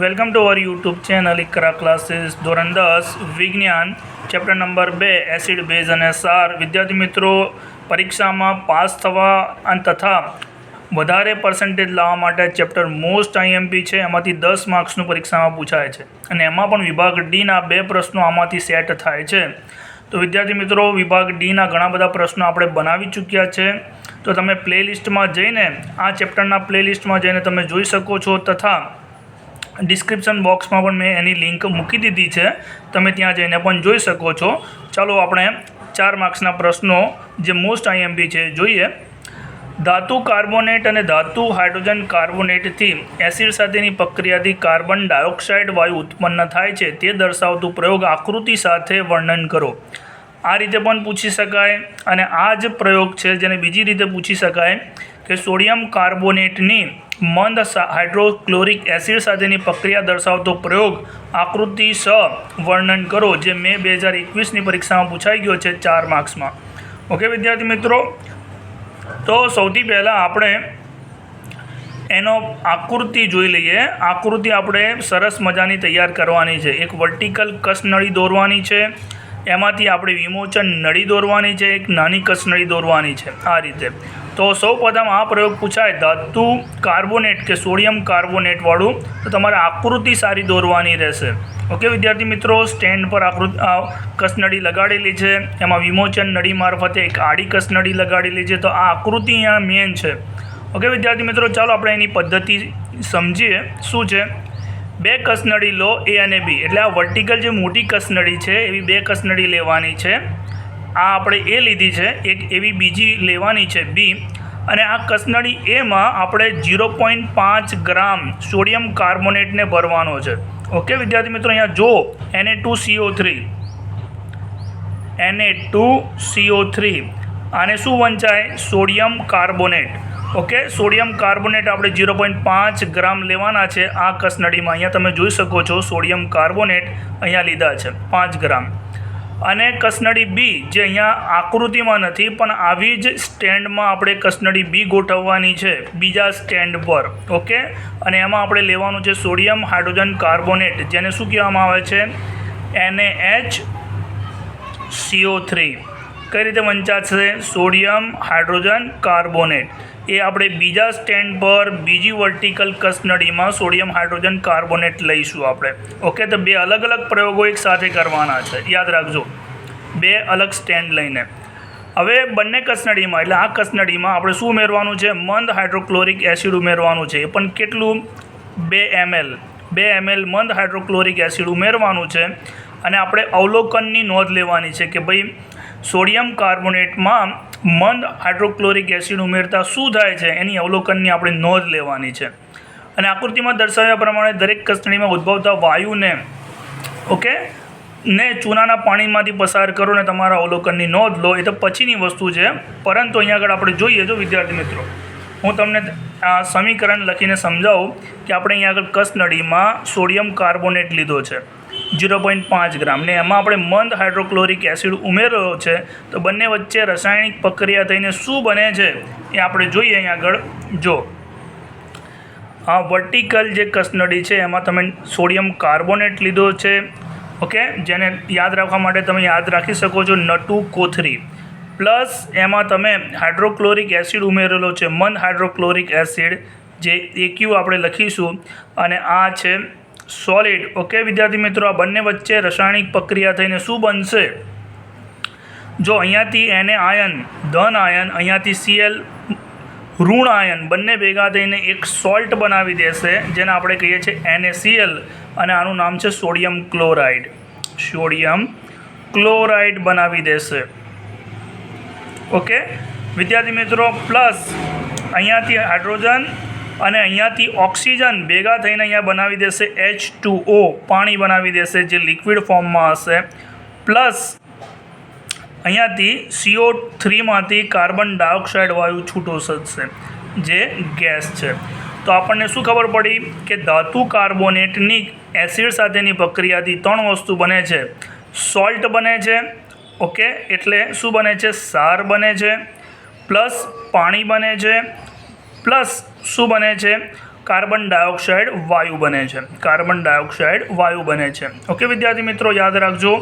Welcome to our YouTube channel Iqra classes ધોરણ દસ વિજ્ઞાન ચેપ્ટર નંબર બે એસિડ બેઝ અને સાર વિદ્યાર્થી મિત્રો, પરીક્ષામાં પાસ થવા અને તથા વધારે પર્સન્ટેજ લાવવા માટે ચેપ્ટર મોસ્ટ આઈએમપી છે. એમાંથી દસ માર્ક્સનું પરીક્ષામાં પૂછાય છે. અને એમાં પણ વિભાગ ડીના બે પ્રશ્નો આમાંથી સેટ થાય છે. તો વિદ્યાર્થી મિત્રો, વિભાગ ડીના ઘણા બધા પ્રશ્નો આપણે બનાવી ચૂક્યા છે. તો તમે પ્લેલિસ્ટમાં જઈને આ ચેપ્ટરના પ્લેલિસ્ટમાં જઈને તમે જોઈ શકો છો તથા ડિસ્ક્રિપ્શન બોક્સમાં પણ મેં એની લિંક મૂકી દીધી છે. તમે ત્યાં જઈને પણ જોઈ શકો છો. ચાલો આપણે ચાર માર્ક્સના પ્રશ્નો જે મોસ્ટ આઈએમપી છે જોઈએ. ધાતુ કાર્બોનેટ અને ધાતુ હાઇડ્રોજન કાર્બોનેટથી એસિડ સાથેની પ્રક્રિયાથી કાર્બન ડાયોક્સાઇડ વાયુ ઉત્પન્ન થાય છે. તે દર્શાવતું પ્રયોગ આકૃતિ સાથે વર્ણન કરો. આ રીતે પણ પૂછી શકાય અને આ જ પ્રયોગ છે જેને બીજી રીતે પૂછી શકાય. કે સોડિયમ કાર્બોનેટની મંદ હાઇડ્રોક્લોરિક એસિડ સાથેની પ્રક્રિયા દર્શાવતો પ્રયોગ આકૃતિ સ વર્ણન કરો, જે મે બે હજાર એકવીસની પરીક્ષામાં પૂછાઈ ગયો છે ચાર માર્ક્સમાં. ઓકે, વિદ્યાર્થી મિત્રો? તો સૌથી પહેલાં આપણે એનો આકૃતિ જોઈ લઈએ. આકૃતિ આપણે સરસ મજાની તૈયાર કરવાની છે. એક વર્ટિકલ કસનળી દોરવાની છે. એમાંથી આપણે વિમોચન નળી દોરવાની છે. એક નાની કસનળી દોરવાની છે. આ રીતે. તો સૌ પ્રથમ આ પ્રયોગ પૂછાય ધાતુ કાર્બોનેટ કે સોડિયમ કાર્બોનેટવાળું તો તમારે આકૃતિ સારી દોરવાની રહેશે. ઓકે, વિદ્યાર્થી મિત્રો, સ્ટેન્ડ પર આકૃતિ કસનળી લગાડેલી છે, એમાં વિમોચન નળી મારફતે એક આડી કસનળી લગાડેલી છે, તો આ આકૃતિ અહીંયા મેન છે. ઓકે, વિદ્યાર્થી મિત્રો, ચાલો આપણે એની પદ્ધતિ સમજીએ, શું છે? બે કસનળી લો, એ અને બી, એટલે આ વર્ટિકલ જે મોટી કસનળી છે, એવી બે કસનળી લેવાની છે. આ આપણે એ લીધી છે, એક એવી બીજી લેવાની છે બી, અને આ કસનળી એમાં આપણે ઝીરો પોઈન્ટ પાંચ ગ્રામ સોડિયમ કાર્બોનેટને ભરવાનો છે. ઓકે, વિદ્યાર્થી મિત્રો, અહીંયા જો એને ટુ સીઓ થ્રી. એને ટુ સીઓ થ્રી. આને શું વંચાય? Sodium carbonate. Okay, sodium carbonate આપણે ઝીરો પોઈન્ટ પાંચ ગ્રામ લેવાના છે. આ કસનળીમાં અહીંયા તમે જોઈ શકો છો, સોડિયમ કાર્બોનેટ અહીંયા લીધા છે, પાંચ ગ્રામ. અને કસનળી બી જે અહીંયા આકૃતિમાં નથી, પણ આવી જ સ્ટેન્ડમાં આપણે કસનળી બી ગોઠવવાની છે, બીજા સ્ટેન્ડ પર, ઓકે? અને એમાં આપણે લેવાનું છે સોડિયમ હાઇડ્રોજન કાર્બોનેટ, જેને શું કહેવામાં આવે છે? એને એચ સીઓ થ્રી કઈ રીતે વંચાશે સોડિયમ, હાઇડ્રોજન, કાર્બોનેટ. એ આપણે બીજા સ્ટેન્ડ પર બીજી વર્ટિકલ કસનળીમાં સોડિયમ, હાઇડ્રોજન, કાર્બોનેટ લઈશું આપણે. ઓકે, તો બે અલગ અલગ પ્રયોગો એક સાથે કરવાના છે. યાદ રાખજો. બે અલગ સ્ટેન્ડ લઈને. હવે બંને કસનળીમાં, એટલે આ કસનળીમાં આપણે શું ઉમેરવાનું છે? મંદ હાઇડ્રોક્લોરિક એસિડ ઉમેરવાનું છે. એ પણ કેટલું? બે એમએલ. બે એમએલ મંદ હાઇડ્રોક્લોરિક એસિડ ઉમેરવાનું છે. અને આપણે અવલોકનની નોંધ લેવાની છે કે ભાઈ સોડિયમ કાર્બોનેટમાં મંદ હાઇડ્રોક્લોરિક એસિડ ઉમેરતા શું થાય છે એની અવલોકનની આપણે નોંધ લેવાની છે. અને આકૃતિમાં દર્શાવ્યા પ્રમાણે દરેક કસનળીમાં ઉદ્ભવતા વાયુને, ઓકે, ને ચૂનાના પાણીમાંથી પસાર કરો ને તમારા અવલોકનની નોંધ લો. એ તો પછીની વસ્તુ છે. પરંતુ અહીંયા આગળ આપણે જોઈએ જો વિદ્યાર્થી મિત્રો, હું તમને આ સમીકરણ લખીને સમજાવું કે આપણે અહીંયા આગળ કસનળીમાં સોડિયમ કાર્બોનેટ લીધો છે. ઝીરો પોઈન્ટ પાંચ ગ્રામ. ને એમાં આપણે મંદ હાઇડ્રોક્લોરિક એસિડ ઉમેર્યો છે. તો બંને વચ્ચે રાસાયણિક પ્રક્રિયા થઈને શું બને છે એ આપણે જોઈએ અહીં આગળ. જો, આ વર્ટિકલ જે કસનડી છે, એમાં તમે સોડિયમ કાર્બોનેટ લીધો છે, ઓકે? જેને યાદ રાખવા માટે તમે યાદ રાખી શકો છો, નટુ કોથરી. પ્લસ એમાં તમે હાઇડ્રોક્લોરિક એસિડ ઉમેરેલો છે, મંદ હાઇડ્રોક્લોરિક એસિડ, જે એક્યુ આપણે લખીશું. અને આ છે સોલિડ ઓકે વિદ્યાર્થી મિત્રો, આ બંને વચ્ચે રાસાયણિક પ્રક્રિયા થઈને શું બનશે? જો અહીંયાથી એને આયન ધન આયન અહીંયાથી સીએલ ઋણ આયન બંને ભેગા થઈને એક સોલ્ટ બનાવી દેશે, જેને આપણે કહીએ છીએ એનએસીએલ અને આનું નામ છે સોડિયમ ક્લોરાઇડ સોડિયમ ક્લોરાઇડ બનાવી દેશે. ઓકે વિદ્યાર્થી મિત્રો પ્લસ અહીંયાથી હાઇડ્રોજન અને અહીંયાથી ઓક્સિજન ભેગા થઈને અહીંયા બનાવી દેશે એચ ટુ ઓ પાણી બનાવી દેશે જે લિક્વિડ ફોર્મમાં હશે. પ્લસ અહીંયાથી સીઓ થ્રીમાંથી કાર્બન ડાયોક્સાઇડ વાયુ છૂટો શકશે જે ગેસ છે. તો આપણને શું ખબર પડી કે ધાતુ કાર્બોનેટની એસિડ સાથેની પ્રક્રિયાથી ત્રણ વસ્તુ બને છે. સોલ્ટ બને છે, ઓકે, એટલે શું બને છે? સાર બને છે. પ્લસ પાણી બને છે. પ્લસ શું બને છે? કાર્બન ડાયોક્સાઇડ વાયુ બને છે. કાર્બન ડાયોક્સાઇડ વાયુ બને છે. ઓકે, વિદ્યાર્થી મિત્રો, યાદ રાખજો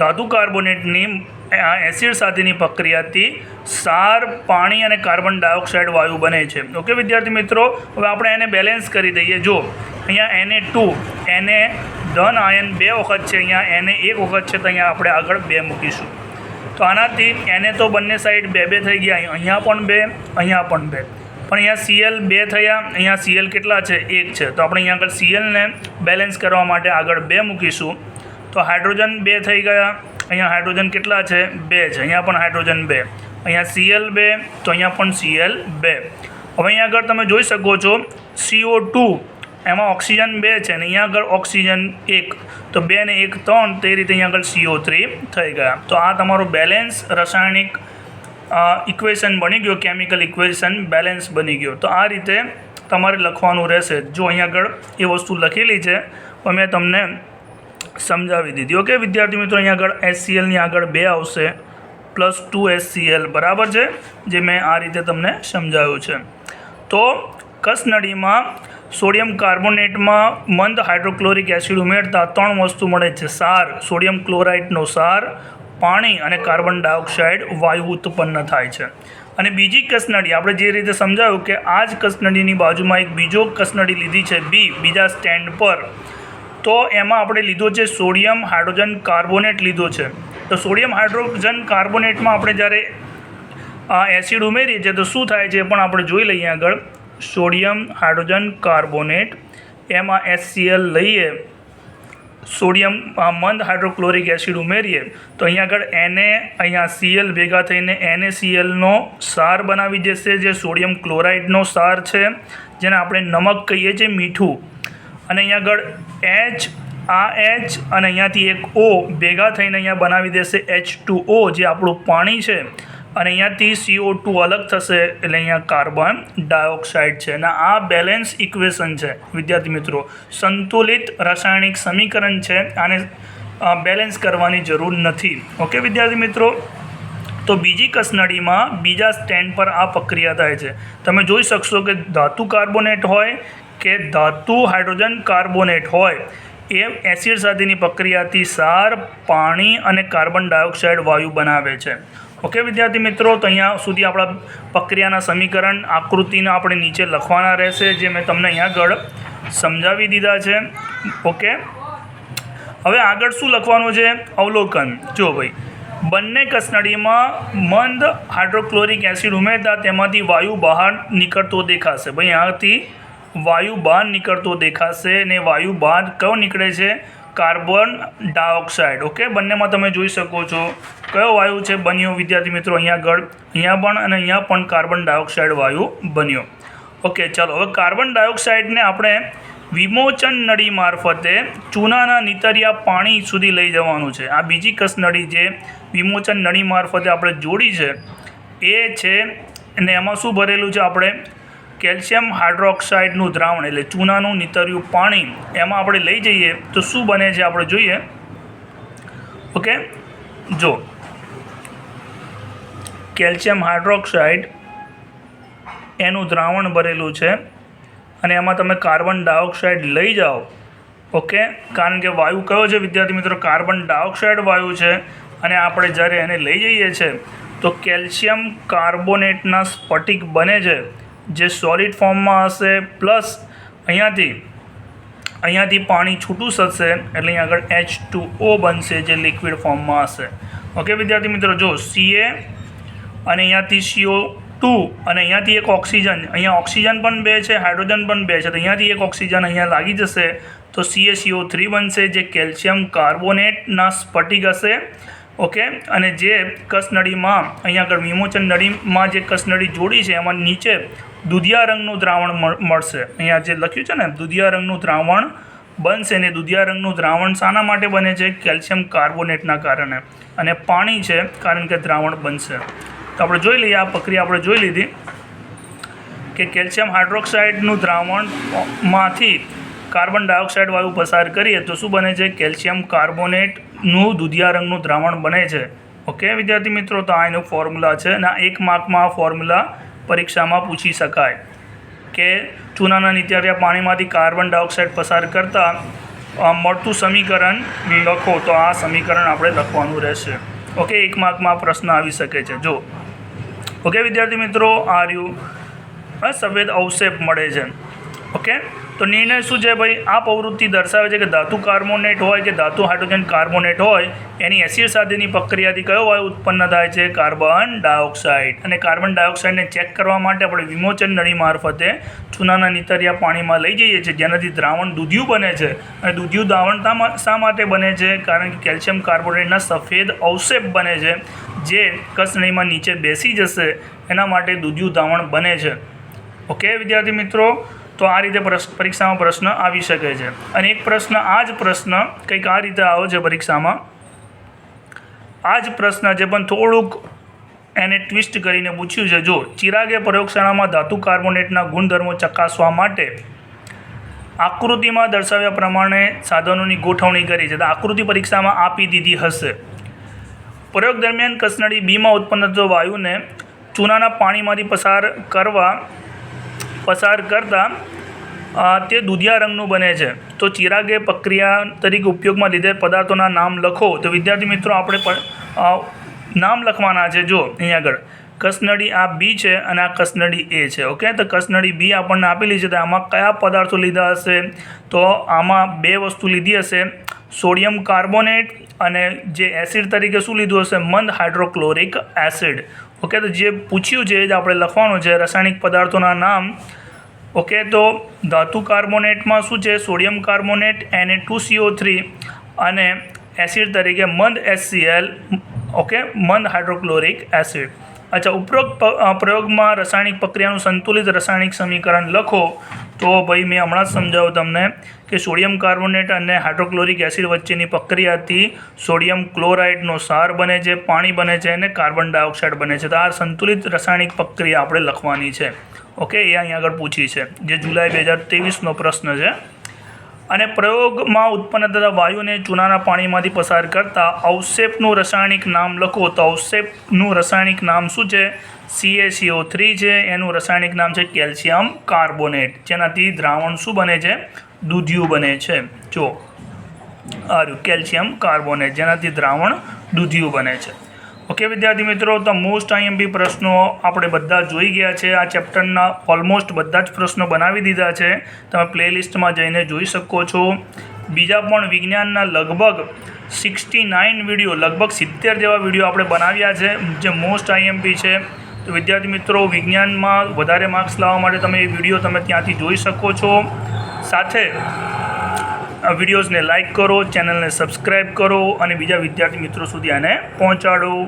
ધાતુ કાર્બોનેટની એસિડ સાથેની પ્રક્રિયાથી સાર, પાણી અને કાર્બન ડાયોક્સાઇડ વાયુ બને છે. ઓકે, વિદ્યાર્થી મિત્રો, હવે આપણે એને બેલેન્સ કરી દઈએ. જો, અહીંયા એને ટુ એને ધન, આયન બે વખત છે, અહીંયા એને એક વખત છે, તો અહીંયા આપણે આગળ બે મૂકીશું. તો આનાથી એને તો બંને સાઈડ બે બે થઈ ગયા. અહીંયા પણ બે, અહીંયા પણ બે. પણ અહીંયા સીએલ બે થયા. અહીંયા સીએલ કેટલા છે? એક છે. તો આપણે અહીંયા આગળ સીએલને બેલેન્સ કરવા માટે આગળ બે મૂકીશું. તો હાઇડ્રોજન બે થઈ ગયા. અહીંયા હાઇડ્રોજન કેટલા છે? બે છે. અહીંયા પણ હાઇડ્રોજન બે. અહીંયા સીએલ બે, તો અહીંયા પણ સીએલ બે. હવે અહીંયા આગળ તમે જોઈ શકો છો. સીઓ ટુ એમાં ઓક્સિજન બે છે ને અહીંયા આગળ ઓક્સિજન એક. તો બે ને એક ત્રણ, તે રીતે અહીંયા આગળ સીઓ થ્રી થઈ ગયા. તો આ તમારું બેલેન્સ રાસાયણિક ઇક્વેશન બની ગયો કેમિકલ ઇક્વેશન બેલેન્સ બની ગયો. તો આ રીતે તમારે લખવાનું રહેશે. જો અહીંયા આગળ એ વસ્તુ લખેલી છે, તો મેં તમને સમજાવી દીધી. ઓકે, વિદ્યાર્થી મિત્રો, અહીંયા આગળ એસસીએલની આગળ બે આવશે. પ્લસ ટુ એસસીએલ બરાબર છે? જે મેં આ રીતે તમને સમજાવ્યું છે. તો કસનળીમાં સોડિયમ કાર્બોનેટમાં મંદ હાઇડ્રોક્લોરિક એસિડ ઉમેરતા ત્રણ વસ્તુ મળે છે. સાર, સોડિયમ ક્લોરાઇડનો સાર, પાણી અને કાર્બન ડાયોક્સાઇડ વાયુ ઉત્પન્ન થાય છે. અને બીજી કસનળી, આપણે જે રીતે સમજાયું કે આ જ કસનળીની બાજુમાં એક બીજો કસનળી લીધી છે, બી, બીજા સ્ટેન્ડ પર, તો એમાં આપણે લીધો છે સોડિયમ હાઇડ્રોજન કાર્બોનેટ લીધો છે. તો સોડિયમ હાઇડ્રોજન કાર્બોનેટમાં આપણે જ્યારે આ એસિડ ઉમેરીએ છીએ તો શું થાય છે પણ આપણે જોઈ લઈએ આગળ. સોડિયમ હાઇડ્રોજન કાર્બોનેટ, એમાં એસસીએલ લઈએ, સોડિયમ મંદ હાઇડ્રોક્લોરિક એસિડ ઉમેરીએ, તો અહીંયા આગળ એને અહીંયા સીએલ ભેગા થઈને એનએસીએલનો સાર બનાવી દેશે, જે સોડિયમ ક્લોરાઇડનો સાર છે, જેને આપણે નમક કહીએ છીએ, મીઠું. અને અહીંયા આગળ એચ આ એચ અને અહીંયાથી એક ઓ ભેગા થઈને અહીંયા બનાવી દેશે એચ ટુ ઓ જે આપણું પાણી છે. અને અહીંયાથી સીઓ ટુ અલગ થશે એટલે અહીંયા કાર્બન ડાયોક્સાઇડ છે. અને આ બેલેન્સ ઇક્વેશન છે, વિદ્યાર્થી મિત્રો. સંતુલિત રાસાયણિક સમીકરણ છે, આને બેલેન્સ કરવાની જરૂર નથી. ઓકે, વિદ્યાર્થી મિત્રો? તો બીજી કસનળીમાં બીજા સ્ટેન્ડ પર આ પ્રક્રિયા થાય છે. તમે જોઈ શકશો કે ધાતુ કાર્બોનેટ હોય કે ધાતુ હાઇડ્રોજન કાર્બોનેટ હોય, એ એસિડ સાથેની પ્રક્રિયાથી સાર, પાણી અને કાર્બન ડાયોક્સાઇડ વાયુ બનાવે છે. ઓકે, વિદ્યાર્થી મિત્રો, તો અહીંયા સુધી આપણા પ્રક્રિયાના સમીકરણ આકૃતિના આપણે નીચે લખવાના રહેશે, જે મેં તમને અહીંયા આગળ સમજાવી દીધા છે. ઓકે? હવે આગળ શું લખવાનું છે? અવલોકન. જો ભાઈ, બંને કસનળીમાં મંદ હાઇડ્રોક્લોરિક એસિડ ઉમેરતા તેમાંથી વાયુ બહાર નીકળતો દેખાશે. ભાઈ, અહીંયાથી વાયુ બહાર નીકળતો દેખાશે ને વાયુ બહાર કયો નીકળે છે? Carbon dioxide. ઓકે, બંનેમાં તમે જોઈ શકો છો કયો વાયુ છે બન્યો. વિદ્યાર્થી મિત્રો, અહીંયા આગળ, અહીંયા પણ અને અહીંયા પણ કાર્બન ડાયોક્સાઇડ વાયુ બન્યો. ઓકે, ચાલો, હવે કાર્બન ડાયોક્સાઇડને આપણે વિમોચન નળી મારફતે ચૂનાના નીતરિયા પાણી સુધી લઈ જવાનું છે. આ બીજી કસ નળી જે વિમોચન નળી મારફતે આપણે જોડી છે, એ છે, અને એમાં શું ભરેલું છે આપણે? કેલ્શિયમ હાઇડ્રોક્સાઇડનું દ્રાવણ એટલે ચૂનાનું નીતર્યું પાણી એમાં આપણે લઈ જઈએ તો શું બને છે આપણે જોઈએ. ઓકે? જો. કેલ્શિયમ હાઇડ્રોક્સાઇડ એનું દ્રાવણ ભરેલું છે અને એમાં તમે કાર્બન ડાયોક્સાઇડ લઈ જાઓ. ઓકે? કારણ કે વાયુ કયો છે? વિદ્યાર્થી મિત્રો, કાર્બન ડાયોક્સાઇડ વાયુ છે અને આપણે જ્યારે એને લઈ જઈએ છીએ તો કેલ્શિયમ કાર્બોનેટના સ્ફટિક બને છે. જે સોલિડ ફોર્મમાં હશે પ્લસ અહીંયાથી અહીંયાથી પાણી છૂટું થશે, એટલે અહીંયા આગળ એચ ટુ ઓ બનશે જે લિક્વિડ ફોર્મમાં હશે. ઓકે વિદ્યાર્થી મિત્રો, જો સીએ અને અહીંયાથી સીઓ ટુ અને અહીંયાથી એક ઓક્સિજન અહીંયા ઓક્સિજન પણ બે છે હાઇડ્રોજન પણ બે છે, તો અહીંયાથી એક ઓક્સિજન અહીંયા લાગી જશે, તો સીએ સીઓ થ્રી બનશે, જે કેલ્શિયમ કાર્બોનેટના સ્ફટિક હશે. ઓકે? અને જે કસનળીમાં, અહીંયા આગળ વિમોચન નળીમાં જે કસનળી જોડી છે, એમાં નીચે દુધિયા રંગનું દ્રાવણ મળ- મળશે. અહીંયા જે લખ્યું છે ને, દુધિયા રંગનું દ્રાવણ બનશે, ને દુધિયા રંગનું દ્રાવણ શાના માટે બને છે? કેલ્શિયમ કાર્બોનેટના કારણે. અને પાણી છે, કારણ કે દ્રાવણ બનશે. તો આપણે જોઈ લઈએ, આ પ્રક્રિયા આપણે જોઈ લીધી કે કેલ્શિયમ હાઇડ્રોક્સાઇડનું દ્રાવણમાંથી કાર્બન ડાયોક્સાઇડ વાયુ પસાર કરીએ તો શું બને છે? કેલ્શિયમ કાર્બોનેટનું દુધિયા રંગનું દ્રાવણ બને છે. ઓકે વિદ્યાર્થી મિત્રો, તો આ એનું ફોર્મ્યુલા છે અને આ એક માર્કમાં આ ફોર્મ્યુલા પરીક્ષામાં પૂછી શકાય. કે ચૂનાના નીતિયા પાણીમાંથી કાર્બન ડાયોક્સાઇડ પસાર કરતાં મળતું સમીકરણ લખો, તો આ સમીકરણ આપણે લખવાનું રહેશે. ઓકે એક માર્કમાં પ્રશ્ન આવી શકે છે. જો. ઓકે વિદ્યાર્થી મિત્રો, આ સફેદ અવશેપ મળે છે. ઓકે તો નિર્ણય શું છે ભાઈ? આ પ્રવૃત્તિ દર્શાવે છે કે ધાતુ કાર્બોનેટ હોય કે ધાતુ હાઇડ્રોજન કાર્બોનેટ હોય, એની એસિડ સાથેની પ્રક્રિયાથી કયો વાયુ ઉત્પન્ન થાય છે? Carbon dioxide. અને કાર્બન ડાયોક્સાઇડને ચેક કરવા માટે આપણે વિમોચન નળી મારફતે ચૂનાના નીતરિયા પાણીમાં લઈ જઈએ છીએ, જેનાથી દ્રાવણ દૂધિયું બને છે. અને દૂધિયું દ્રાવણ શા માટે બને છે? કારણ કે કેલ્શિયમ કાર્બોનેટના સફેદ અવશેપ બને છે, જે કસનળીમાં નીચે બેસી જશે. એના માટે દૂધિયું દ્રાવણ બને છે. ઓકે વિદ્યાર્થી મિત્રો? તો આ રીતે પરીક્ષામાં પ્રશ્ન આવી શકે છે. અને એક પ્રશ્ન, આ જ પ્રશ્ન કંઈક આ રીતે આવ્યો છે પરીક્ષામાં. આ જ પ્રશ્ન જે પણ થોડુંક એને ટ્વિસ્ટ કરીને પૂછ્યું છે, જો ચિરાગે પ્રયોગશાળામાં ધાતુ કાર્બોનેટના ગુણધર્મો ચકાસવા માટે આકૃતિમાં દર્શાવ્યા પ્રમાણે સાધનોની ગોઠવણી કરી છે, તો આકૃતિ પરીક્ષામાં આપી દીધી હશે. પ્રયોગ દરમિયાન કસનળી બીમાં ઉત્પન્ન થતો વાયુને ચૂનાના પાણીમાંથી પસાર કરવા પસાર કરતાં તે દૂધિયા રંગનું બને છે. તો ચિરાગે પ્રક્રિયા તરીકે ઉપયોગમાં લીધેલ પદાર્થોના નામ લખો. તો વિદ્યાર્થી મિત્રો, આપણે નામ લખવાના છે. જો અહીં આગળ. કસનળી આ બી છે અને આ કસનળી એ છે. ઓકે? તો કસનળી બી આપણને આપેલી છે. તો આમાં કયા પદાર્થો લીધા હશે? તો આમાં બે વસ્તુ લીધી હશે. સોડિયમ કાર્બોનેટ અને જે એસિડ તરીકે શું લીધું હશે? મંદ હાઇડ્રોક્લોરિક એસિડ. ઓકે? તો જે પૂછ્યું છે એ જ આપણે લખવાનું છે. રાસાયણિક પદાર્થોના નામ ઓકે, તો ધાતુ કાર્બોનેટમાં શું છે? સોડિયમ કાર્બોનેટ એને ટુ સીઓ થ્રી અને એસિડ તરીકે મંદ એસસીએલ ઓકે, મંદ હાઇડ્રોક્લોરિક એસિડ. અચ્છા, ઉપરોક્ત પ્રયોગમાં રાસાયણિક પ્રક્રિયાનું સંતુલિત રાસાયણિક સમીકરણ લખો. તો ભાઈ, મેં હમણાં જ સમજાવું તમને કે સોડિયમ કાર્બોનેટ અને હાઇડ્રોક્લોરિક એસિડ વચ્ચેની પ્રક્રિયાથી સોડિયમ ક્લોરાઇડનો સાર બને છે, પાણી બને છે અને કાર્બન ડાયોક્સાઇડ બને છે. તો આ સંતુલિત રાસાયણિક પ્રક્રિયા આપણે લખવાની છે. ઓકે, એ અહીં આગળ પૂછી છે. જે જુલાઈ બે હજાર ત્રેવીસનો પ્રશ્ન છે. અને પ્રયોગમાં ઉત્પન્ન થતા વાયુને ચૂનાના પાણીમાંથી પસાર કરતા અવશેપનું રાસાયણિક નામ લખો તો અવશેપનું રાસાયણિક નામ શું છે? સીએસીઓ થ્રી છે. એનું રાસાયણિક નામ છે કેલ્શિયમ કાર્બોનેટ. જેનાથી દ્રાવણ શું બને છે? દૂધિયું બને છે. જો આર્યું કેલ્શિયમ કાર્બોનેટ. જેનાથી દ્રાવણ દૂધિયું બને છે. ઓકે, વિદ્યાર્થી મિત્રો, તો મોસ્ટ આઈએમપી પ્રશ્નો આપણે બધા જોઈ ગયા છે. આ ચેપ્ટરના ઓલમોસ્ટ બધા જ પ્રશ્નો બનાવી દીધા છે. તમે પ્લેલિસ્ટમાં જઈને જોઈ શકો છો. બીજા પણ વિજ્ઞાનના લગભગ સિક્સટી નાઇન વીડિયો લગભગ સિત્તેર જેવા વીડિયો આપણે બનાવ્યા છે, જે મોસ્ટ આઈએમપી છે. તો વિદ્યાર્થી મિત્રો, વિજ્ઞાનમાં વધારે માર્ક્સ લાવવા માટે તમે એ વીડિયો તમે ત્યાંથી જોઈ શકો છો. સાથે વિડીયોઝને લાઇક કરો ચેનલને સબસ્ક્રાઈબ કરો અને બીજા વિદ્યાર્થી મિત્રો સુધી આને પહોંચાડો.